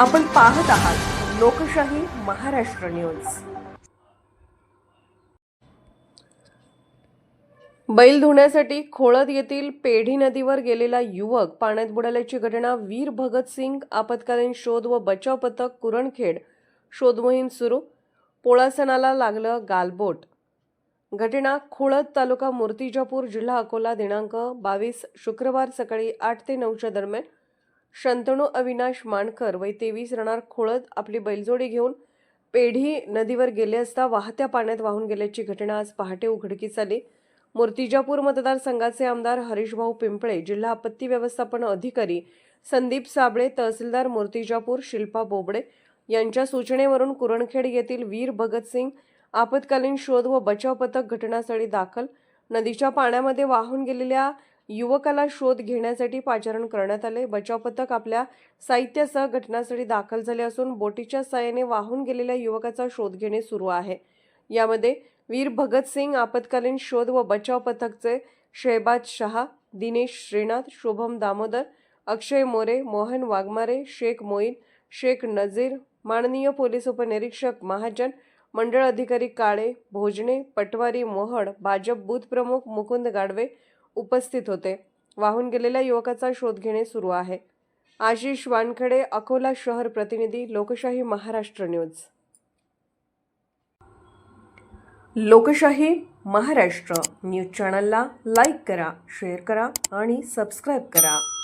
आपण पाहत आहात लोकशाही महाराष्ट्र न्यूज. बैल धुण्यासाठी खोळद येथील पेढी नदीवर गेलेला युवक पाण्यात बुडाल्याची घटना वीर भगतसिंग आपत्कालीन शोध व बचाव पथक कुरणखेड शोध मोहीम सुरू पोळासणाला लागलं गालबोट. घटना खोळद तालुका मूर्तिजापूर जिल्हा अकोला दिनांक बावीस शुक्रवार सकाळी आठ ते नऊच्या दरम्यान शंतनू अविनाश मानकर वय तेवीस रणार खोळत आपली बैलजोडी घेऊन पेढी नदीवर गेले असता वाहत्या पाण्यात वाहून गेल्याची घटना आज पहाटे उघडकीस आली. मूर्तिजापूर मतदारसंघाचे आमदार हरीशभाऊ पिंपळे जिल्हा आपत्ती व्यवस्थापन अधिकारी संदीप साबळे तहसीलदार मूर्तिजापूर शिल्पा बोबडे यांच्या सूचनेवरून कुरणखेड येथील वीर भगतसिंग आपत्कालीन शोध व बचाव पथक घटनास्थळी दाखल. नदीच्या पाण्यामध्ये वाहून गेलेल्या युवकाला शोध घेण्यासाठी पाचारण करण्यात आले. बचाव पथक आपल्या साहित्यासह घटनास्थळी दाखल झाले असून बोटीच्या साहाय्याने वाहून गेलेल्या युवकाचा शोध घेणे सुरू आहे. यामध्ये वीर भगतसिंग आपत्कालीन शोध व बचाव पथकचे शहबाज शहा दिनेश श्रीनाथ शुभम दामोदर अक्षय मोरे मोहन वाघमारे शेख मोईन शेख नझीर माननीय पोलीस उपनिरीक्षक महाजन मंडळ अधिकारी काळे भोजने पटवारी मोहड भाजप बूथ प्रमुख मुकुंद गाडवे उपस्थित होते. वाहून गेलेल्या युवकाचा शोध घेणे सुरू आहे. आशिष वानखडे अकोला शहर प्रतिनिधी लोकशाही महाराष्ट्र न्यूज. लोकशाही महाराष्ट्र न्यूज चॅनलला लाईक करा शेअर करा आणि सबस्क्राईब करा.